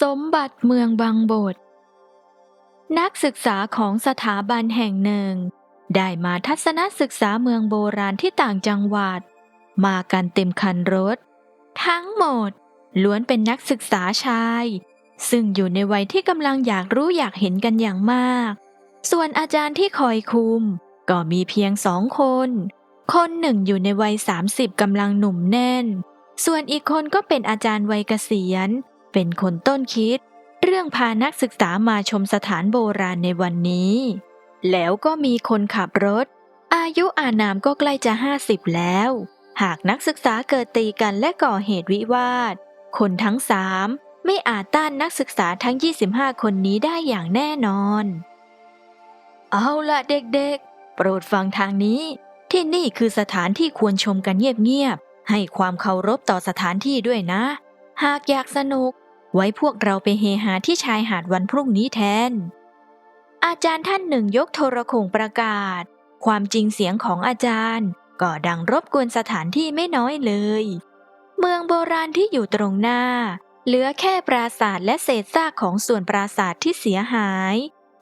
สมบัติเมืองบางบท นักศึกษาของสถาบันแห่งหนึ่ง ได้มาทัศนศึกษาเมืองโบราณที่ต่างจังหวัด มากันเต็มคันรถ ทั้งหมดล้วนเป็นนักศึกษาชาย ซึ่งอยู่ในวัยที่กำลังอยากรู้อยากเห็นกันอย่างมาก ส่วนอาจารย์ที่คอยคุม ก็มีเพียงสองคน คนหนึ่งอยู่ในวัย 30กำลังหนุ่มแน่น ส่วนอีกคนก็เป็นอาจารย์วัยเกษียณ เป็นคนต้นคิด เรื่องพานักศึกษามาชมสถานโบราณในวันนี้ แล้วก็มีคนขับรถ อายุอานามก็ใกล้จะห้าสิบแล้ว หากนักศึกษาเกิดตีกันและก่อเหตุวิวาท คนทั้งสามไม่อาจต้านนักศึกษาทั้ง 25 คนนี้ได้อย่างแน่นอน เอาละเด็กๆ โปรดฟังทางนี้ ที่นี่คือสถานที่ควรชมกันเงียบๆ ให้ความเคารพต่อสถานที่ด้วยนะ หากอยากสนุก ไว้พวกเราไปเฮฮาที่ชายหาดวันพรุ่งนี้แทน อาจารย์ท่านหนึ่งยกโทรโข่งประกาศ ความจริงเสียงของอาจารย์ก็ดังรบกวนสถานที่ไม่น้อยเลย เมืองโบราณที่อยู่ตรงหน้า เหลือแค่ปราสาทและเศษซากของส่วนปราสาทที่เสียหาย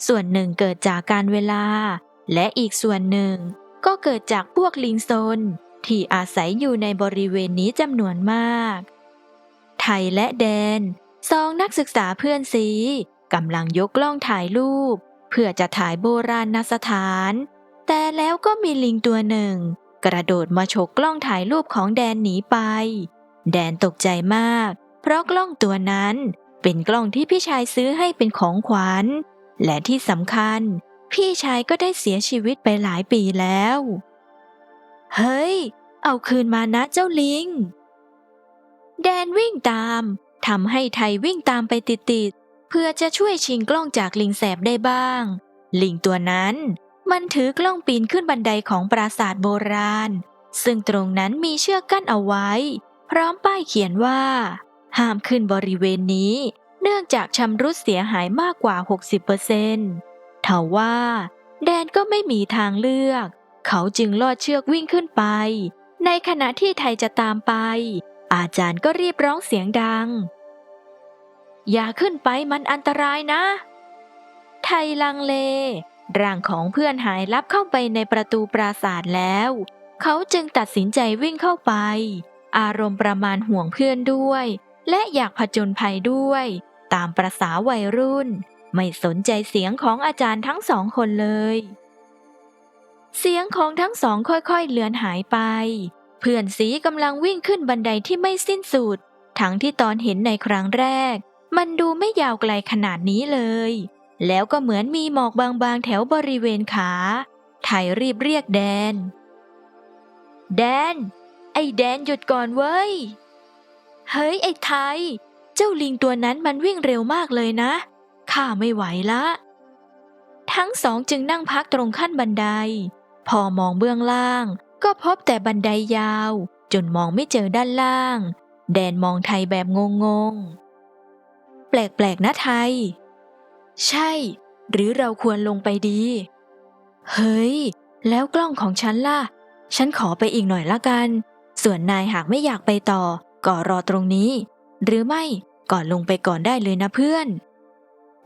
ส่วนหนึ่งเกิดจากการเวลา และอีกส่วนหนึ่งก็เกิดจากพวกลิงโซนที่อาศัยอยู่ในบริเวณนี้จำนวนมาก ไทยและแดน สองนักศึกษาเพื่อนซีกำลังยกกล้องถ่ายรูป เพื่อจะถ่ายโบราณสถาน แต่แล้วก็มีลิงตัวหนึ่ง กระโดดมาฉกกล้องถ่ายรูปของแดนหนีไป แดนตกใจมาก เพราะกล้องตัวนั้นเป็นกล้องที่พี่ชายซื้อให้เป็นของขวัญ และที่สำคัญ พี่ชายก็ได้เสียชีวิตไปหลายปีแล้ว เฮ้ย เอาคืนมานะเจ้าลิง แดนวิ่งตาม ทำให้ไทยวิ่งตามไปติดๆเพื่อจะช่วยชิงกล้องจากลิงแสบได้บ้าง ลิงตัวนั้นมันถือกล้องปีนขึ้นบันไดของปราสาทโบราณ ซึ่งตรงนั้นมีเชือกกั้นเอาไว้ พร้อมป้ายเขียนว่า ห้ามขึ้นบริเวณนี้ เนื่องจากชำรุดเสียหายมากกว่า 60%เทว่า แดนก็ไม่มีทางเลือก เขาจึงลอดเชือกวิ่งขึ้นไป ในขณะที่ไทยจะตามไป อาจารย์ก็รีบร้องเสียงดัง อย่าขึ้นไปมันอันตรายนะ ไทยลังเล ร่างของเพื่อนหายลับเข้าไปในประตูปราสาทแล้ว เขาจึงตัดสินใจวิ่งเข้าไป อารมณ์ประมาณห่วงเพื่อนด้วย และอยากผจญภัยด้วย ตามประษาวัยรุ่น ไม่สนใจเสียงของอาจารย์ทั้งสองคนเลย เสียงของทั้งสองค่อยๆเลือนหายไป เพื่อนสีกำลังวิ่งขึ้นบันไดที่ไม่สิ้นสุด ทั้งที่ตอนเห็นในครั้งแรก มันดูไม่ยาวไกลขนาดนี้เลย แล้วก็เหมือนมีหมอกบางๆแถวบริเวณขา ไทยรีบเรียกแดน แดน ไอ้แดนหยุดก่อนเว้ย เฮ้ยไอ้ไทย เจ้าลิงตัวนั้นมันวิ่งเร็วมากเลยนะ ข้าไม่ไหวละ ทั้งสองจึงนั่งพักตรงขั้นบันได พอมองเบื้องล่าง ก็พบแต่บันไดยาว จนมองไม่เจอด้านล่าง แดนมองไทยแบบงงๆ แปลกๆนะไทย ใช่ หรือเราควรลงไปดี เฮ้ย แล้วกล้องของฉันล่ะ ฉันขอไปอีกหน่อยละกัน ส่วนนายหากไม่อยากไปต่อ ก็รอตรงนี้ หรือไม่ก่อนลงไปก่อนได้เลยนะเพื่อน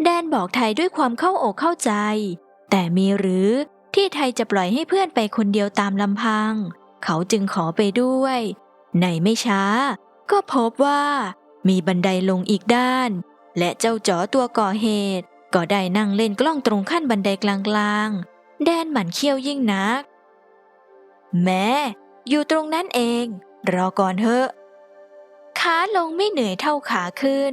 แดนบอกไทยด้วยความเข้าอกเข้าใจ แต่มีหรือ ที่ไทยจะปล่อยให้เพื่อนไปคนเดียวตามลำพัง เขาจึงขอไปด้วย ในไม่ช้า ก็พบว่า มีบันไดลงอีกด้าน และเจ้าจ๋อตัวก่อเหตุ ก็ได้นั่งเล่นกล้องตรงขั้นบันไดกลางๆ แดนหมั่นเคี้ยวยิ่งนัก แม่อยู่ตรงนั้นเอง รอก่อนเถอะ ขาลงไม่เหนื่อยเท่าขาขึ้น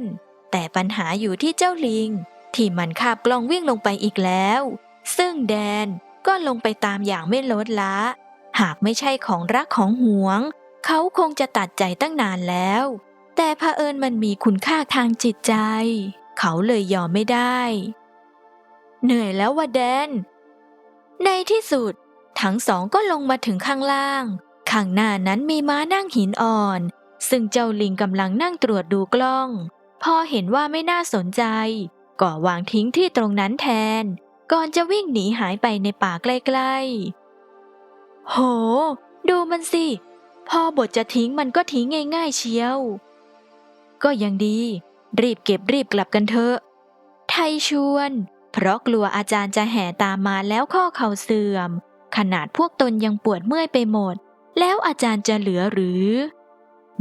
แต่ปัญหาอยู่ที่เจ้าลิง ที่มันคาบกล้องวิ่งลงไปอีกแล้ว ซึ่งแดน ก็ลงไปตามอย่างไม่ลดละ หากไม่ใช่ของรักของหวง เขาคงจะตัดใจตั้งนานแล้ว แต่เผอิญมันมีคุณค่าทางจิตใจ เขาเลยยอมไม่ได้ เหนื่อยแล้วว่าแดน ในที่สุด ทั้งสองก็ลงมาถึงข้างล่าง ข้างหน้านั้นมีม้านั่งหินอ่อน ซึ่งเจ้าลิงกำลังนั่งตรวจดูกล้อง พอเห็นว่าไม่น่าสนใจ ก็วางทิ้งที่ตรงนั้นแทน ก่อนจะวิ่งหนีหายไปในป่าใกล้ๆ โห ดูมันสิพอบทจะทิ้งมันก็ทิ้งง่าย ๆ เชียว ก็ยังดี รีบเก็บรีบกลับกันเถอะ ไทยชวน เพราะกลัวอาจารย์จะแห่ตามมาแล้วข้อเข่าเสื่อม ขนาดพวกตนยังปวดเมื่อยไปหมด แล้วอาจารย์จะเหลือหรือ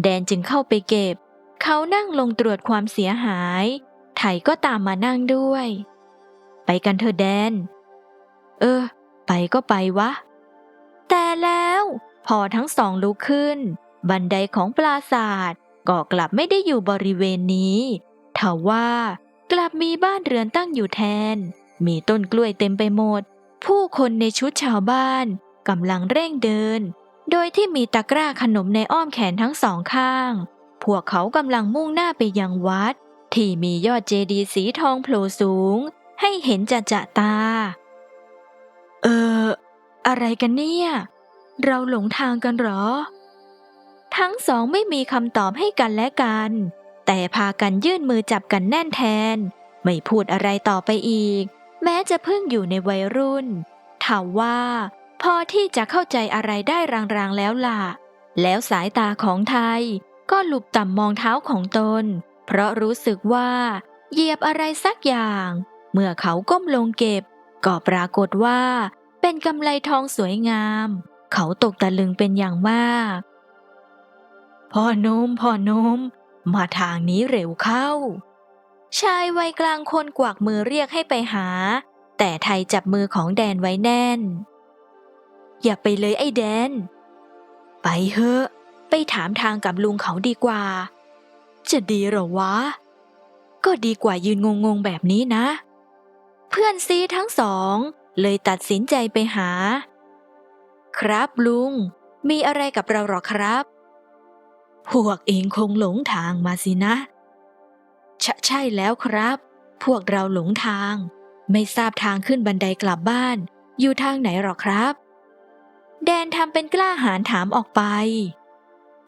แดนจึงเข้าไปเก็บ เขานั่งลงตรวจความเสียหาย ไทยก็ตามมานั่งด้วย ไปกันเถอะแดน เออ ไปก็ไปวะ แต่แล้วพอทั้งสองลุกขึ้น บันไดของปราศาสาทก็กลับไม่ได้อยู่บริเวณนี้ทว่ากลับมีบ้านเรือนตั้งอยู่แทน มีต้นกล้วยเต็มไปหมด ผู้คนในชุดชาวบ้านกำลังเร่งเดิน โดยที่มีตะกร้าขนมในอ้อมแขนทั้งสองข้าง พวกเขากำลังมุ่งหน้าไปยังวัด ที่มียอดเจดีย์สีทองโผล่สูง ให้เห็นจะจะตา เออ อะไรกันเนี่ย เราหลงทางกันหรอ ทั้งสองไม่มีคำตอบให้กันและกัน แต่พากันยื่นมือจับกันแน่นแทน ไม่พูดอะไรต่อไปอีก แม้จะเพิ่งอยู่ในวัยรุ่นถามว่าพอที่จะเข้าใจอะไรได้รางๆแล้วล่ะ แล้วสายตาของไทย ก็หลุบต่ำมองเท้าของตน เพราะรู้สึกว่า เหยียบอะไรสักอย่าง เมื่อเขาก้มลงเก็บ ก็ปรากฏว่า เป็นกำไลทองสวยงาม เขาตกตะลึงเป็นอย่างมาก พ่อนุ่มพ่อนุ่มมาทางนี้เร็วเข้า ชายวัยกลางคนกวักมือเรียกให้ไปหา แต่ไทยจับมือของแดนไว้แน่น อย่าไปเลยไอ้แดน ไปเถอะไปถามทางกับลุงเขาดีกว่า จะดีหรอวะ ก็ดีกว่ายืนงงๆแบบนี้นะ เพื่อนซีทั้งสอง เลยตัดสินใจไปหา ครับลุง มีอะไรกับเราหรอครับ พวกเองคงหลงทางมาสินะใชใช่แล้วครับ พวกเราหลงทาง ไม่ทราบทางขึ้นบันไดกลับบ้าน อยู่ทางไหนหรอครับ แดนทำเป็นกล้าหาญถามออกไป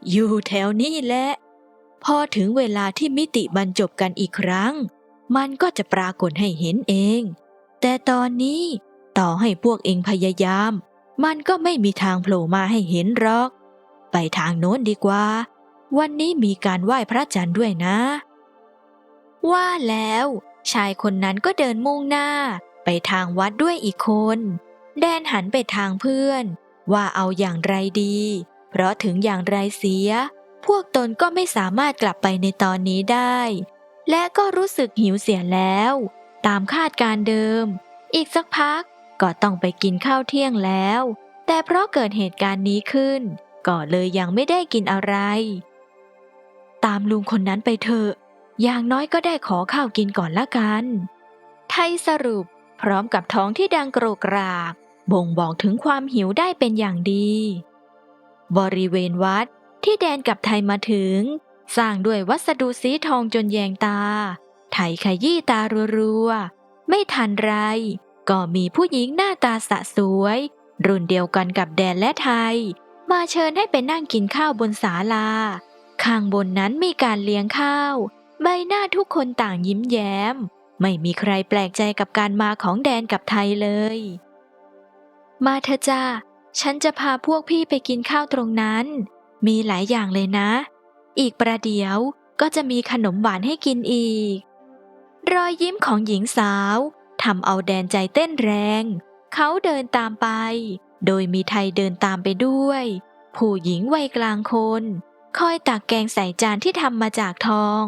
อยู่แถวนี้แหละ พอถึงเวลาที่มิติบรรจบกันอีกครั้ง มันก็จะปรากฏให้เห็นเอง แต่ตอนนี้ต่อให้พวกเองพยายาม มันก็ไม่มีทางโผล่มาให้เห็นหรอก ไปทางโน้นดีกว่า วันนี้มีการไหว้พระจันทร์ด้วยนะ ว่าแล้ว ชายคนนั้นก็เดินมุ่งหน้า ไปทางวัดด้วยอีกคน แดนหันไปทางเพื่อน ว่าเอาอย่างไรดี เพราะถึงอย่างไรเสีย พวกตนก็ไม่สามารถกลับไปในตอนนี้ได้ และก็รู้สึกหิวเสียแล้ว ตามคาดการเดิม อีกสักพักก็ต้องไปกินข้าวเที่ยงแล้ว แต่เพราะเกิดเหตุการณ์นี้ขึ้น ก็เลยยังไม่ได้กินอะไร ตามลุงคนนั้นไปเถอะ อย่างน้อยก็ได้ขอข้าวกินก่อนละกัน ไทยสรุปพร้อมกับท้องที่ดังโกรกราก บ่งบอกถึงความหิวได้เป็นอย่างดี บริเวณวัดที่แดนกับไทยมาถึง สร้างด้วยวัสดุสีทองจนแยงตาไทยขยี้ตารัวๆ ไม่ทันไร ก็มีผู้หญิงหน้าตาสะสวย รุ่นเดียวกันกับแดนและไทย มาเชิญให้ไปนั่งกินข้าวบนศาลา ข้างบนนั้นมีการเลี้ยงข้าว ใบหน้าทุกคนต่างยิ้มแย้ม ไม่มีใครแปลกใจกับการมาของแดนกับไทยเลย มาเถอะจ้าฉันจะพาพวกพี่ไปกินข้าวตรงนั้น มีหลายอย่างเลยนะ อีกประเดี๋ยวก็จะมีขนมหวานให้กินอีก รอยยิ้มของหญิงสาวทำเอาแดนใจเต้นแรง เขาเดินตามไป โดยมีไทยเดินตามไปด้วย ผู้หญิงวัยกลางคน คอยตักแกงใส่จานที่ทำมาจากทอง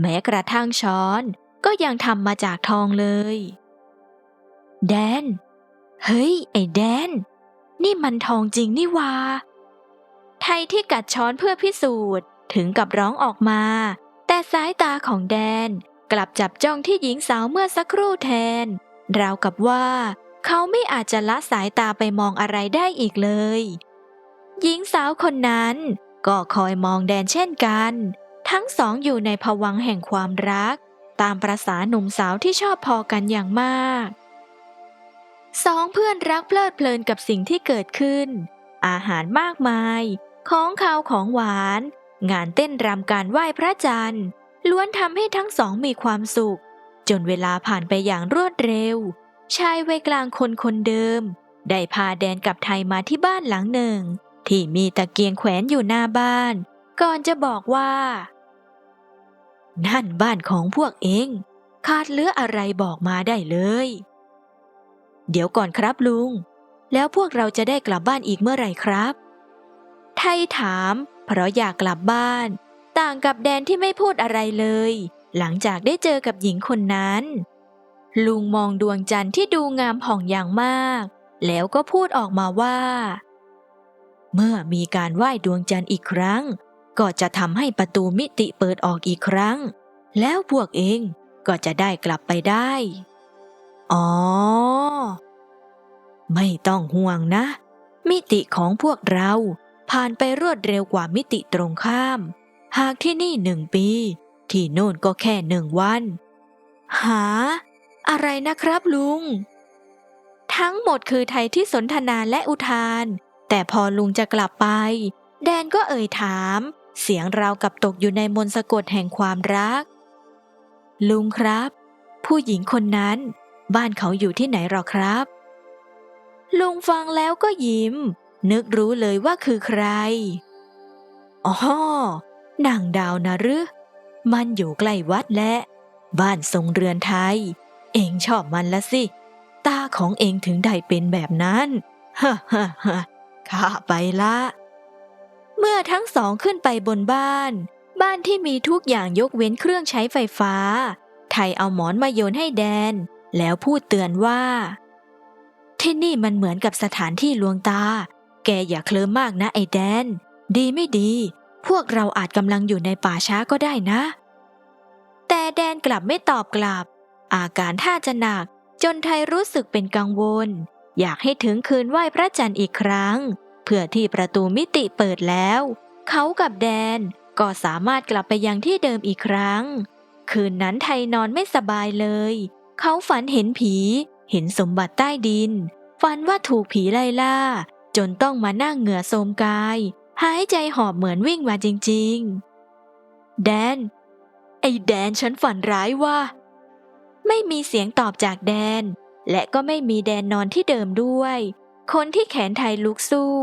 แม้กระทั่งช้อนก็ยังทำมาจากทองเลย แดน เฮ้ย ไอ้แดน นี่มันทองจริงนี่วาไทยที่กัดช้อนเพื่อพิสูจน์ ถึงกับร้องออกมา แต่สายตาของแดน กลับจับจ้องที่หญิงสาวเมื่อสักครู่แทน ราวกับว่า เขาไม่อาจจะละสายตาไปมองอะไรได้อีกเลย หญิงสาวคนนั้น ก็คอยมองแดนเช่นกัน ทั้งสองอยู่ในภวังแห่งความรัก ตามประษาหนุ่มสาวที่ชอบพอกันอย่างมากสองเพื่อนรักเพลิดเพลินกับสิ่งที่เกิดขึ้น อาหารมากมาย ของขาวของหวาน งานเต้นรำการไหว้พระจันทร์ ล้วนทำให้ทั้งสองมีความสุข จนเวลาผ่านไปอย่างรวดเร็ว ชายวัยกลางคนคนเดิม ได้พาแดนกับไทยมาที่บ้านหลังหนึ่ง ที่มีตะเกียงแขวนอยู่หน้าบ้าน ก่อนจะบอกว่า นั่นบ้านของพวกเองขาดเหลืออะไรบอกมาได้เลย เดี๋ยวก่อนครับลุง แล้วพวกเราจะได้กลับบ้านอีกเมื่อไหร่ครับ ไทยถาม เพราะอยากกลับบ้าน ต่างกับแดนที่ไม่พูดอะไรเลย หลังจากได้เจอกับหญิงคนนั้น ลุงมองดวงจันทร์ที่ดูงามผ่องอย่างมาก แล้วก็พูดออกมาว่า เมื่อมีการไหว้ดวงจันทร์อีกครั้ง ก็จะทำให้ประตูมิติเปิดออกอีกครั้ง แล้วพวกเองก็จะได้กลับไปได้ อ๋อ ไม่ต้องห่วงนะ มิติของพวกเรา ผ่านไปรวดเร็วกว่ามิติตรงข้าม หากที่นี่หนึ่งปี ที่โน่นก็แค่หนึ่งวัน หา อะไรนะครับลุง ทั้งหมดคือไทยที่สนทนาและอุทาน แต่พอลุงจะกลับไป แดนก็เอ่ยถาม เสียงราวกับตกอยู่ในมนต์สะกดแห่งความรัก ลุงครับ ผู้หญิงคนนั้น บ้านเขาอยู่ที่ไหนหรอครับ ลุงฟังแล้วก็ยิ้ม นึกรู้เลยว่าคือใคร อ๋อนางดาวนะหรือมันอยู่ใกล้วัดและ บ้านทรงเรือนไทย เองชอบมันละสิ ตาของเองถึงได้เป็นแบบนั้นฮ่าฮ่าฮ่าข้าไปละ เมื่อทั้งสองขึ้นไปบนบ้าน บ้านที่มีทุกอย่างยกเว้นเครื่องใช้ไฟฟ้า ไทยเอาหมอนมาโยนให้แดน แล้วพูดเตือนว่า ที่นี่มันเหมือนกับสถานที่ลวงตา แกอย่าเคลิ้มมากนะไอ้แดน ดีไม่ดี พวกเราอาจกำลังอยู่ในป่าช้าก็ได้นะ แต่แดนกลับไม่ตอบกลับ อาการท่าจะหนัก จนไทยรู้สึกเป็นกังวล อยากให้ถึงคืนไหว้พระจันทร์อีกครั้ง เพื่อที่ประตูมิติเปิดแล้ว เขากับแดนก็สามารถกลับไปยังที่เดิมอีกครั้ง คืนนั้นไทยนอนไม่สบายเลย เขาฝันเห็นผี เห็นสมบัติใต้ดิน ฝันว่าถูกผีไล่ล่า จนต้องมานั่งเหงื่อโทรมกาย หายใจหอบเหมือนวิ่งมาจริง ๆ แดน ไอ้แดนฉันฝันร้ายว่า ไม่มีเสียงตอบจากแดน และก็ไม่มีแดนนอนที่เดิมด้วย คนที่แขนไทยลุกสู้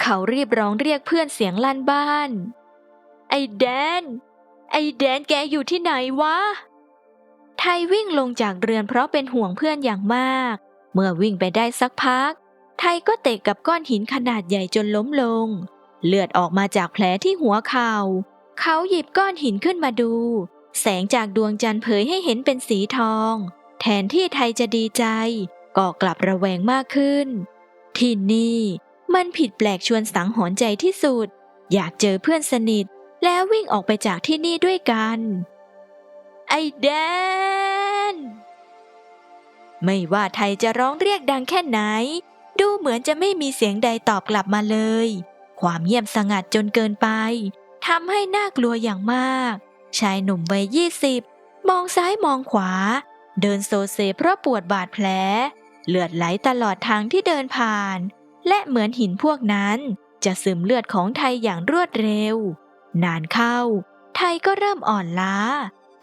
เขารีบร้องเรียกเพื่อนเสียงลั่นบ้าน ไอ้แดน ไอ้แดนแกอยู่ที่ไหนวะ ไทยวิ่งลงจากเรือนเพราะเป็นห่วงเพื่อนอย่างมาก เมื่อวิ่งไปได้สักพัก ไทยก็เตะกับก้อนหินขนาดใหญ่จนล้มลง เลือดออกมาจากแผลที่หัวเข่า เขาหยิบก้อนหินขึ้นมาดู แสงจากดวงจันทร์เผยให้เห็นเป็นสีทอง แทนที่ไทยจะดีใจ ก็กลับระแวงมากขึ้น ที่นี่มันผิดแปลกชวนสังหรณ์ใจที่สุด อยากเจอเพื่อนสนิท แล้ววิ่งออกไปจากที่นี่ด้วยกัน ไอ้แดน ไม่ว่าไทยจะร้องเรียกดังแค่ไหน ดูเหมือนจะไม่มีเสียงใดตอบกลับมาเลย ความเงียบสงัดจนเกินไปทำให้น่ากลัวอย่างมาก ชายหนุ่มวัยยี่สิบมองซ้ายมองขวา เดินโซเซเพราะปวดบาดแผล เลือดไหลตลอดทางที่เดินผ่าน และเหมือนหินพวกนั้นจะซึมเลือดของไทยอย่างรวดเร็ว นานเข้า ไทยก็เริ่มอ่อนล้า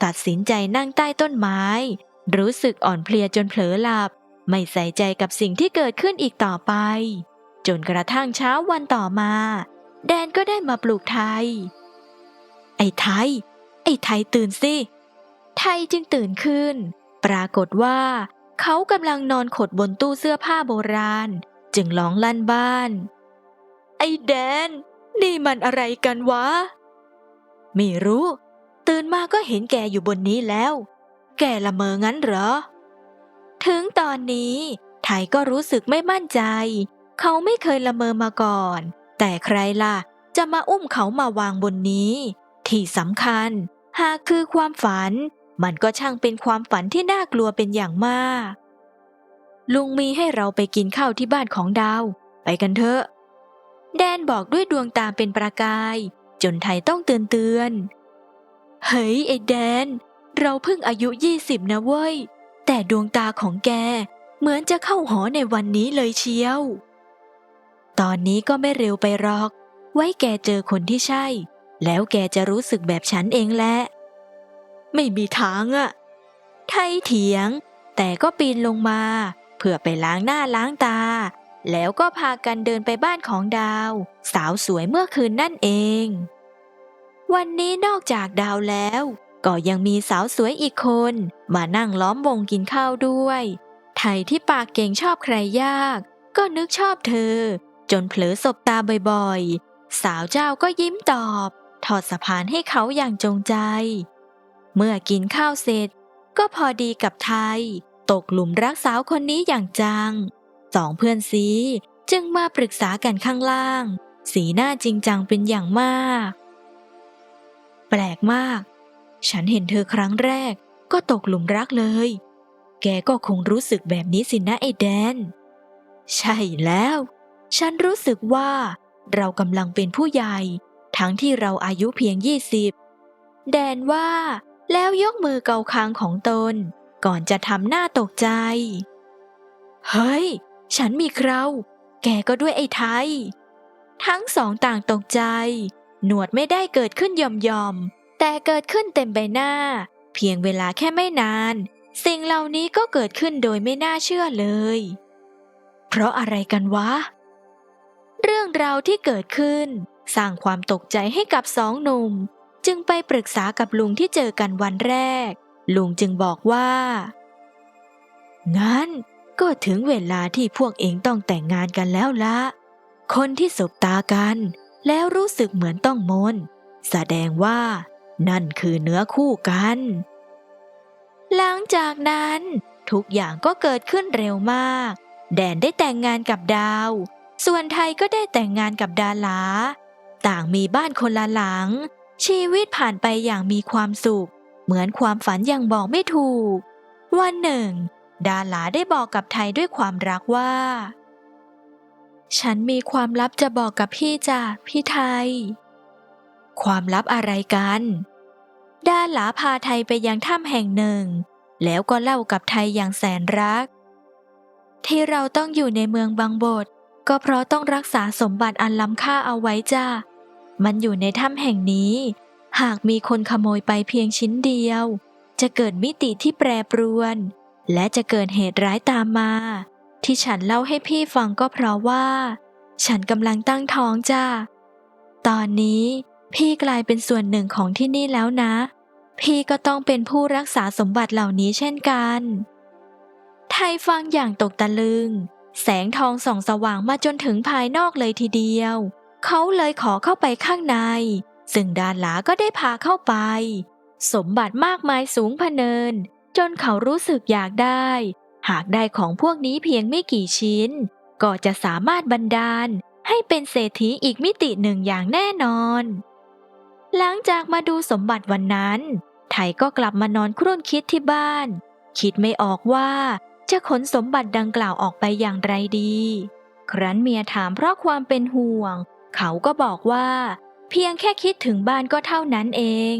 ตัดสินใจนั่งใต้ต้นไม้ รู้สึกอ่อนเพลียจนเผลอหลับ ไม่ใส่ใจกับสิ่งที่เกิดขึ้นอีกต่อไป จนกระทั่งเช้าวันต่อมา แดนก็ได้มาปลูกไทย ไอ้ไทย ไอ้ไทยตื่นสิ ไทยจึงตื่นขึ้น ปรากฏว่าเขากำลังนอนขดบนตู้เสื้อผ้าโบราณ จึงร้องลั่นบ้าน ไอ้แดน นี่มันอะไรกันวะ ไม่รู้ ตื่นมาก็เห็นแกอยู่บนนี้แล้ว แกละเมองั้นเหรอ ถึงตอนนี้ไทยก็รู้สึกไม่มั่นใจ เขาไม่เคยละเมอมาก่อน แต่ใครล่ะ จะมาอุ้มเขามาวางบนนี้ ที่สำคัญ หากคือความฝัน มันก็ช่างเป็นความฝันที่น่ากลัวเป็นอย่างมาก ลุงมีให้เราไปกินข้าวที่บ้านของดาว ไปกันเถอะ แดนบอกด้วยดวงตาเป็นประกาย จนไทยต้องเตือนเตือน เฮ้ยไอ้แดน เราเพิ่งอายุยี่สิบนะเว้ย แต่ดวงตาของแกเหมือนจะเข้าหอในวันนี้เลยเชียว ตอนนี้ก็ไม่เร็วไปหรอก ไว้แกเจอคนที่ใช่ แล้วแกจะรู้สึกแบบฉันเองแหละ ไม่มีทางอะไทยเถียง แต่ก็ปีนลงมา เพื่อไปล้างหน้าล้างตา แล้วก็พากันเดินไปบ้านของดาว สาวสวยเมื่อคืนนั่นเอง วันนี้นอกจากดาวแล้ว ก็ยังมีสาวสวยอีกคน มานั่งล้อมวงกินข้าวด้วย ไทยที่ปากเก่งชอบใครยาก ก็นึกชอบเธอ จนเผลอสบตาบ่อยๆ สาวเจ้าก็ยิ้มตอบทอดสะพานให้เขาอย่างจงใจ เมื่อกินข้าวเสร็จ ก็พอดีกับไทย ตกหลุมรักสาวคนนี้อย่างจัง สองเพื่อนซีจึงมาปรึกษากันข้างล่าง สีหน้าจริงจังเป็นอย่างมาก แปลกมาก ฉันเห็นเธอครั้งแรก ก็ตกหลุมรักเลย แกก็คงรู้สึกแบบนี้สินะไอ้แดน ใช่แล้ว ฉันรู้สึกว่า เรากำลังเป็นผู้ใหญ่ ทั้งที่เราอายุเพียงยี่สิบแดนว่าแล้วยกมือเกาคางของตน ก่อนจะทำหน้าตกใจ เฮ้ย ฉันมีเคราแกก็ด้วยไอ้ไทย ทั้งสองต่างตกใจ หนวดไม่ได้เกิดขึ้นยอมยอม แต่เกิดขึ้นเต็มใบหน้า เพียงเวลาแค่ไม่นาน สิ่งเหล่านี้ก็เกิดขึ้นโดยไม่น่าเชื่อเลย เพราะอะไรกันวะ เรื่องราวที่เกิดขึ้น สร้างความตกใจให้กับสองหนุ่ม จึงไปปรึกษากับลุงที่เจอกันวันแรก ลุงจึงบอกว่า งั้นก็ถึงเวลาที่พวกเองต้องแต่งงานกันแล้วละ คนที่สบตากัน แล้วรู้สึกเหมือนต้องมน แสดงว่า นั่นคือเนื้อคู่กัน หลังจากนั้นทุกอย่างก็เกิดขึ้นเร็วมาก แดนได้แต่งงานกับดาว ส่วนไทยก็ได้แต่งงานกับดาลา ต่างมีบ้านคนละหลัง ชีวิตผ่านไปอย่างมีความสุข เหมือนความฝันยังบอกไม่ถูก วันหนึ่ง ดาลาได้บอกกับไทยด้วยความรักว่า ฉันมีความลับจะบอกกับพี่จ้ะพี่ไทย ความลับอะไรกัน ดาลาพาไทยไปยังถ้ำแห่งหนึ่ง แล้วก็เล่ากับไทยอย่างแสนรัก ที่เราต้องอยู่ในเมืองบางบท ก็เพราะต้องรักษาสมบัติอันล้ำค่าเอาไว้จ้ะมันอยู่ในถ้ำแห่งนี้ หากมีคนขโมยไปเพียงชิ้นเดียว จะเกิดมิติที่แปรปรวน และจะเกิดเหตุร้ายตามมา ที่ฉันเล่าให้พี่ฟังก็เพราะว่า ฉันกำลังตั้งท้องจ้าตอนนี้ พี่กลายเป็นส่วนหนึ่งของที่นี่แล้วนะ พี่ก็ต้องเป็นผู้รักษาสมบัติเหล่านี้เช่นกัน ไทยฟังอย่างตกตะลึง แสงทองส่องสว่างมาจนถึงภายนอกเลยทีเดียว เขาเลยขอเข้าไปข้างใน ซึ่งดานหลาก็ได้พาเข้าไป สมบัติมากมายสูงพเนิน จนเขารู้สึกอยากได้ หากได้ของพวกนี้เพียงไม่กี่ชิ้น ก็จะสามารถบันดาลให้เป็นเศรษฐีอีกมิติหนึ่งอย่างแน่นอน หลังจากมาดูสมบัติวันนั้น ไทยก็กลับมานอนครุ่นคิดที่บ้าน คิดไม่ออกว่าจะขนสมบัติดังกล่าวออกไปอย่างไรดี ครั้นเมียถามเพราะความเป็นห่วง เขาก็บอกว่า เพียงแค่คิดถึงบ้านก็เท่านั้นเอง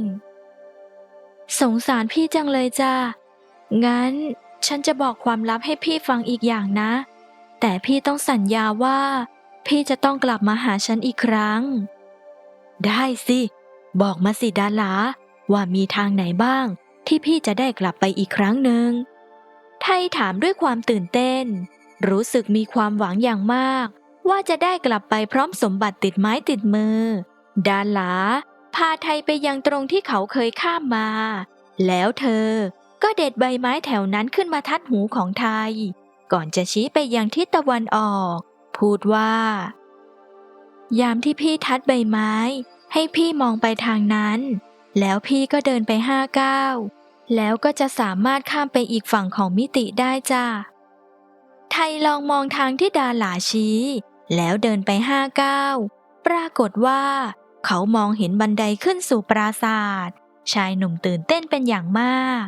สงสารพี่จังเลยจ้างั้นฉันจะบอกความลับให้พี่ฟังอีกอย่างนะ แต่พี่ต้องสัญญาว่า พี่จะต้องกลับมาหาฉันอีกครั้ง ได้สิ บอกมาสิดาลาว่ามีทางไหนบ้าง ที่พี่จะได้กลับไปอีกครั้งหนึ่งไทยถามด้วยความตื่นเต้น รู้สึกมีความหวังอย่างมาก ว่าจะได้กลับไปพร้อมสมบัติติดไม้ติดมือ ดาลาพาไทยไปยังตรงที่เขาเคยข้ามมา แล้วเธอก็เด็ดใบไม้แถวนั้นขึ้นมาทัดหูของไทย ก่อนจะชี้ไปยังทิศตะวันออก พูดว่า ยามที่พี่ทัดใบไม้ ให้พี่มองไปทางนั้น แล้วพี่ก็เดินไปห้าก้าวแล้วก็จะสามารถข้ามไปอีกฝั่งของมิติได้จ้าไทยลองมองทางที่ดาหลาชี้ แล้วเดินไปห้าก้าวปรากฏว่า เขามองเห็นบันไดขึ้นสู่ปราสาทชายหนุ่มตื่นเต้นเป็นอย่างมาก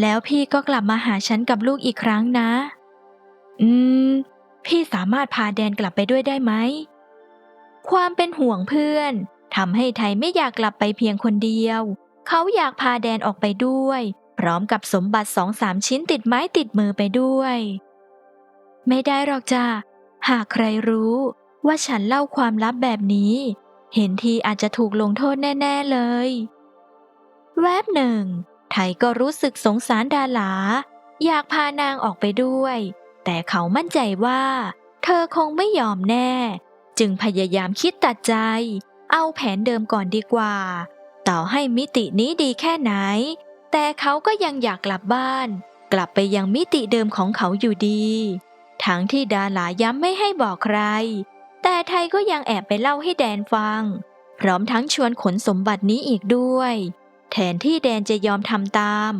แล้วพี่ก็กลับมาหาฉันกับลูกอีกครั้งนะ อืม พี่สามารถพาแดนกลับไปด้วยได้ไหม ความเป็นห่วงเพื่อนทำให้ไทยไม่อยากกลับไปเพียงคนเดียว เขาอยากพาแดนออกไปด้วย พร้อมกับสมบัติสองสามชิ้นติดไม้ติดมือไปด้วย ไม่ได้หรอกจ้าหากใครรู้ว่าฉันเล่าความลับแบบนี้ เห็นทีอาจจะถูกลงโทษแน่ ๆเลย แวบหนึ่ง ไทยก็รู้สึกสงสารดาลา อยากพานางออกไปด้วย แต่เขามั่นใจว่า เธอคงไม่ยอมแน่ จึงพยายามคิดตัดใจ เอาแผนเดิมก่อนดีกว่า ต่อให้มิตินี้ดีแค่ไหน แต่เขาก็ยังอยากกลับบ้าน กลับไปยังมิติเดิมของเขาอยู่ดีทั้งที่ดาหลาย้ำไม่ให้บอกใคร แต่ไทยก็ยังแอบไปเล่าให้แดนฟัง พร้อมทั้งชวนขนสมบัตินี้อีกด้วย แทนที่แดนจะยอมทำตาม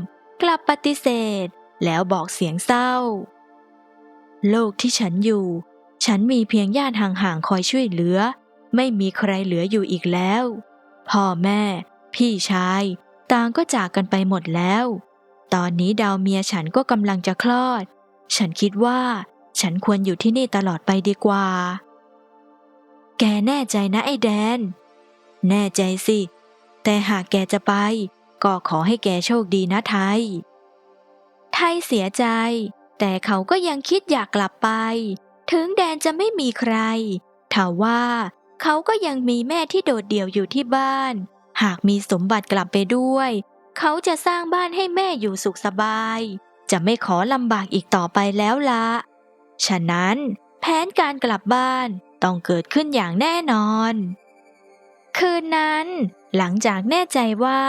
กลับปฏิเสธ แล้วบอกเสียงเศร้า โลกที่ฉันอยู่ ฉันมีเพียงญาติห่างๆคอยช่วยเหลือ ไม่มีใครเหลืออยู่อีกแล้ว พ่อแม่ พี่ชาย ต่างก็จากกันไปหมดแล้ว ตอนนี้ดาวเมียฉันก็กำลังจะคลอด ฉันคิดว่า ฉันควรอยู่ที่นี่ตลอดไปดีกว่า แกแน่ใจนะไอ้แดน แน่ใจสิ แต่หากแกจะไป ก็ขอให้แกโชคดีนะไทย ไทยเสียใจ แต่เขาก็ยังคิดอยากกลับไป ถึงแดนจะไม่มีใครทว่าเขาก็ยังมีแม่ที่โดดเดี่ยวอยู่ที่บ้าน หากมีสมบัติกลับไปด้วย เขาจะสร้างบ้านให้แม่อยู่สุขสบาย จะไม่ขอลำบากอีกต่อไปแล้วละฉะนั้นแผนการกลับบ้านต้องเกิดขึ้นอย่างแน่นอน คืนนั้น หลังจากแน่ใจว่า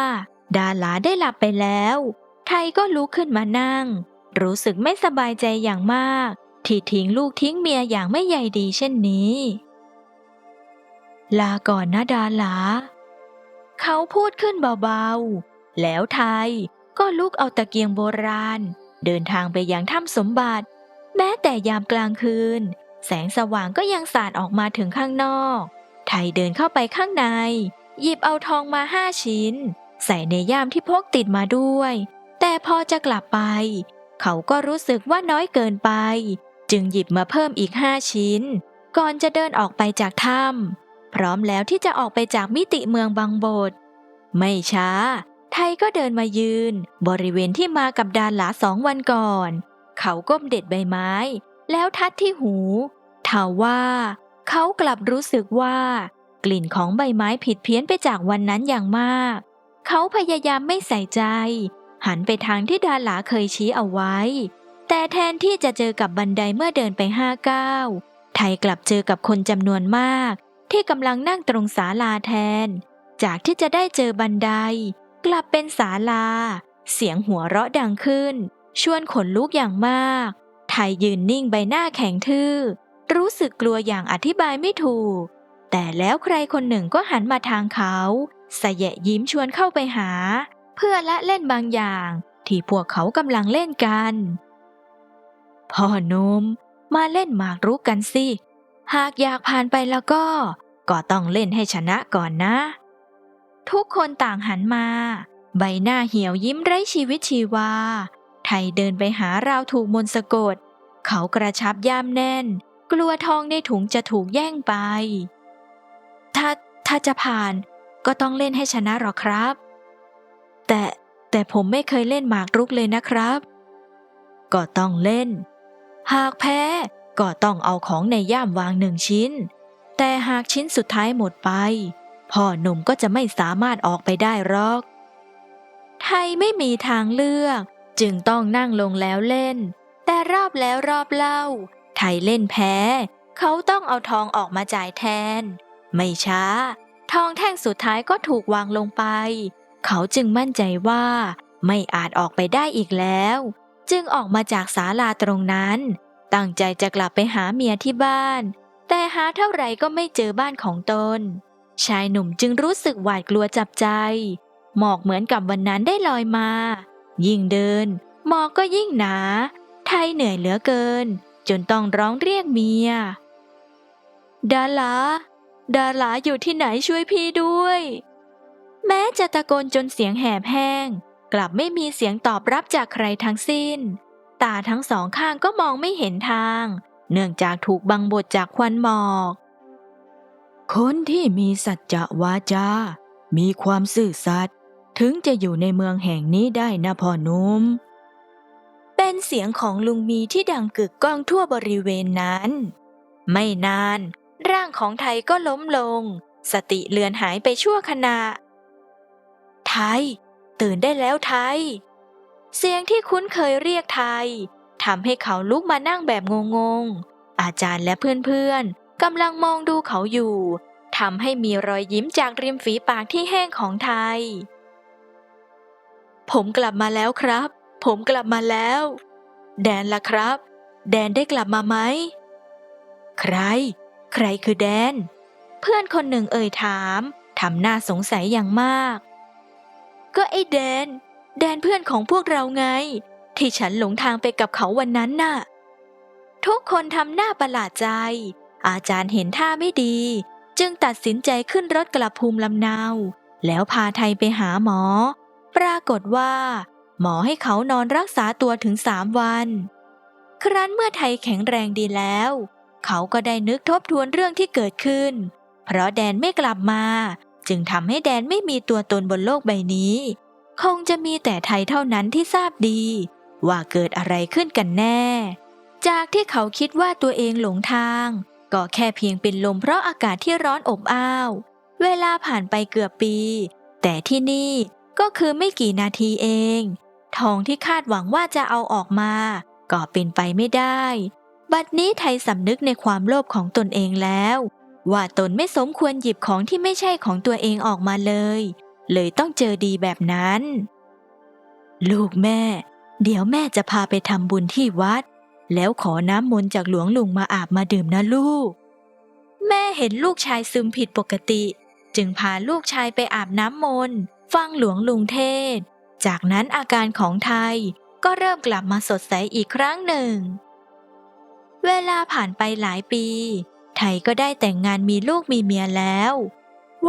ดาลาได้หลับไปแล้ว ไทยก็ลุกขึ้นมานั่ง รู้สึกไม่สบายใจอย่างมาก ที่ทิ้งลูกทิ้งเมียอย่างไม่ใยดีเช่นนี้ ลาก่อนนะดาลา เขาพูดขึ้นเบาๆ แล้วไทยก็ลุกเอาตะเกียงโบราณ เดินทางไปยังถ้ำสมบัติ แม้แต่ยามกลางคืน แสงสว่างก็ยังสาดออกมาถึงข้างนอก ไทยเดินเข้าไปข้างใน หยิบเอาทองมาห้าชิ้น ใส่ในย่ามที่พกติดมาด้วย แต่พอจะกลับไป เขาก็รู้สึกว่าน้อยเกินไป จึงหยิบมาเพิ่มอีกห้าชิ้น ก่อนจะเดินออกไปจากถ้ำพร้อมแล้วที่จะออกไปจากมิติเมืองบางบทไม่ช้า ไทยก็เดินมายืน บริเวณที่มากับดานหลาสองวันก่อน เขาก้มเด็ดใบไม้ แล้วทัดที่หูทว่า เขากลับรู้สึกว่า กลิ่นของใบไม้ผิดเพี้ยนไปจากวันนั้นอย่างมาก เขาพยายามไม่ใส่ใจ หันไปทางที่ดาหลาเคยชี้เอาไว้ แต่แทนที่จะเจอกับบันไดเมื่อเดินไปห้าก้าวไทยกลับเจอกับคนจำนวนมาก ที่กำลังนั่งตรงศาลาแทน จากที่จะได้เจอบันได กลับเป็นศาลา เสียงหัวเราะดังขึ้น ชวนขนลุกอย่างมาก ไทยยืนนิ่งใบหน้าแข็งทื่อ รู้สึกกลัวอย่างอธิบายไม่ถูก แต่แล้วใครคนหนึ่งก็หันมาทางเขาสยะยิ้มชวนเข้าไปหา เพื่อละเล่นบางอย่าง ที่พวกเขากำลังเล่นกัน พ่อหนุ่มมาเล่นหมากรุกกันสิ หากอยากผ่านไปแล้วก็ ก็ต้องเล่นให้ชนะก่อนนะ ทุกคนต่างหันมา ใบหน้าเหี่ยวยิ้มไร้ชีวิตชีวา ไทยเดินไปหาราวถูกมนต์สะกด เขากระชับย่ามแน่น กลัวทองในถุงจะถูกแย่งไป ถ้าถ้าจะผ่านก็ต้องเล่นให้ชนะหรอครับ แต่แต่ผมไม่เคยเล่นหมากรุกเลยนะครับ ก็ต้องเล่น หากแพ้ก็ต้องเอาของในย่ามวางหนึ่งชิ้น แต่หากชิ้นสุดท้ายหมดไป พ่อหนุ่มก็จะไม่สามารถออกไปได้หรอก ไทยไม่มีทางเลือก จึงต้องนั่งลงแล้วเล่น แต่รอบแล้วรอบเล่า ไทยเล่นแพ้ เขาต้องเอาทองออกมาจ่ายแทน ไม่ช้า ทองแท่งสุดท้ายก็ถูกวางลงไป เขาจึงมั่นใจว่าไม่อาจออกไปได้อีกแล้ว จึงออกมาจากศาลาตรงนั้น ตั้งใจจะกลับไปหาเมียที่บ้าน แต่หาเท่าไหร่ก็ไม่เจอบ้านของตน ชายหนุ่มจึงรู้สึกหวาดกลัวจับใจ หมอกเหมือนกับวันนั้นได้ลอยมา ยิ่งเดิน หมอกก็ยิ่งหนา ไทยเหนื่อยเหลือเกิน จนต้องร้องเรียกเมีย ดาลาดาลาอยู่ที่ไหนช่วยพี่ด้วย แม้จะตะโกนจนเสียงแหบแห้ง กลับไม่มีเสียงตอบรับจากใครทั้งสิ้น ตาทั้งสองข้างก็มองไม่เห็นทาง เนื่องจากถูกบังบดจากควันหมอก คนที่มีสัจจะวาจา มีความซื่อสัตย์ถึงจะอยู่ในเมืองแห่งนี้ได้นะพ่อนุ่มเป็นเสียงของลุงมีที่ดังกึกก้องทั่วบริเวณนั้น ไม่นาน ร่างของไทยก็ล้มลง สติเลือนหายไปชั่วขณะ ไทย ตื่นได้แล้วไทย เสียงที่คุ้นเคยเรียกไทยทำให้เขาลุกมานั่งแบบงงๆ อาจารย์และเพื่อนๆกำลังมองดูเขาอยู่ทำให้มีรอยยิ้มจากริมฝีปากที่แห้งของไทย ผมกลับมาแล้วครับ ผมกลับมาแล้ว แดนล่ะครับ แดนได้กลับมาไหม ใคร ใครคือแดน เพื่อนคนหนึ่งเอ่ยถามทำหน้าสงสัยอย่างมาก ก็ไอ้แดน แดนเพื่อนของพวกเราไง ที่ฉันหลงทางไปกับเขาวันนั้นน่ะ ทุกคนทำหน้าประหลาดใจ อาจารย์เห็นท่าไม่ดี จึงตัดสินใจขึ้นรถกลับภูมิลำเนา แล้วพาไทยไปหาหมอ ปรากฏว่า หมอให้เขานอนรักษาตัวถึงสามวัน ครั้นเมื่อไทยแข็งแรงดีแล้ว เขาก็ได้นึกทบทวนเรื่องที่เกิดขึ้น เพราะแดนไม่กลับมา จึงทำให้แดนไม่มีตัวตนบนโลกใบนี้ คงจะมีแต่ไทยเท่านั้นที่ทราบดี ว่าเกิดอะไรขึ้นกันแน่ จากที่เขาคิดว่าตัวเองหลงทาง ก็แค่เพียงเป็นลมเพราะอากาศที่ร้อนอบอ้าว เวลาผ่านไปเกือบปี แต่ที่นี่ก็คือไม่กี่นาทีเอง ทองที่คาดหวังว่าจะเอาออกมา ก็เป็นไปไม่ได้ บัดนี้ไทยสำนึกในความโลภของตนเองแล้ว ว่าตนไม่สมควรหยิบของที่ไม่ใช่ของตัวเองออกมาเลย เลยต้องเจอดีแบบนั้น ลูกแม่ เดี๋ยวแม่จะพาไปทำบุญที่วัด แล้วขอน้ำมนต์จากหลวงลุงมาอาบมาดื่มนะลูก แม่เห็นลูกชายซึมผิดปกติ จึงพาลูกชายไปอาบน้ำมนต์ฟังหลวงลุงเทศ จากนั้นอาการของไทยก็เริ่มกลับมาสดใสอีกครั้งหนึ่ง เวลาผ่านไปหลายปี ไทยก็ได้แต่งงานมีลูกมีเมียแล้ว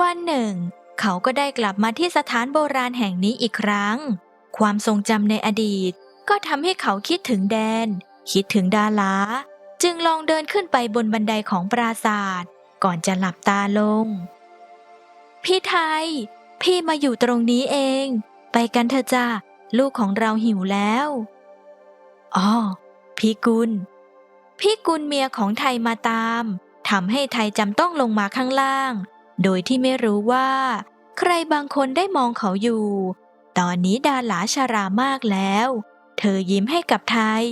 วันหนึ่ง เขาก็ได้กลับมาที่สถานโบราณแห่งนี้อีกครั้ง ความทรงจำในอดีต ก็ทำให้เขาคิดถึงแดน คิดถึงดาลาจึงลองเดินขึ้นไปบนบันไดของปราศาสตร์ก่อนจะหลับตาลง พี่ไทย พี่มาอยู่ตรงนี้เอง ไปกันเถอะจ้าลูกของเราหิวแล้วอ๋อพี่กุลพี่กุลเมียของไทยมาตาม ทำให้ไทยจำต้องลงมาข้างล่าง โดยที่ไม่รู้ว่า ใครบางคนได้มองเขาอยู่ ตอนนี้ดาหลาชารามากแล้ว เธอยิ้มให้กับไทย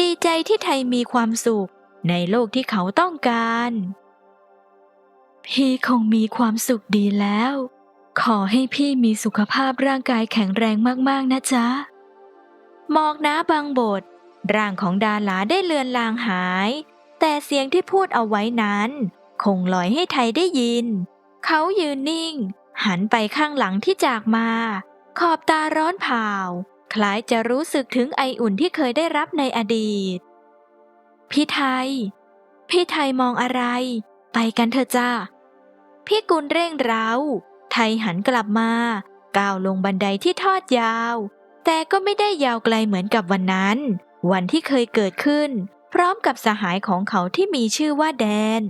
ดีใจที่ไทยมีความสุข ในโลกที่เขาต้องการ พี่คงมีความสุขดีแล้ว ขอให้พี่มีสุขภาพร่างกายแข็งแรงมากๆนะจ๊ะหมอกหนาบางบท ร่างของดาลาได้เลือนลางหาย แต่เสียงที่พูดเอาไว้นั้น คงลอยให้ไทยได้ยิน เขายืนนิ่ง หันไปข้างหลังที่จากมา ขอบตาร้อนเผาคล้ายจะรู้สึกถึงไออุ่นที่เคยได้รับในอดีต พี่ไทย พี่ไทยมองอะไร ไปกันเถอะจ้า พี่กุลเร่งเร้า ไทยหันกลับมา ก้าวลงบันไดที่ทอดยาว แต่ก็ไม่ได้ยาวไกลเหมือนกับวันนั้น วันที่เคยเกิดขึ้น พร้อมกับสหายของเขาที่มีชื่อว่าแดน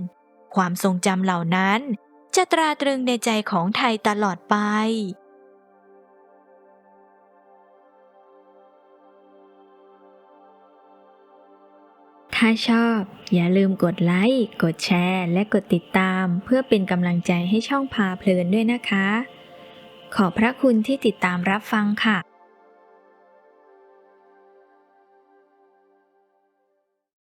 ความทรงจำเหล่านั้น จะตราตรึงในใจของไทยตลอดไปถ้าชอบ อย่าลืมกดไลค์ กดแชร์ และกดติดตาม เพื่อเป็นกำลังใจให้ช่องพาเพลินด้วยนะคะ ขอบพระคุณที่ติดตามรับฟังค่ะ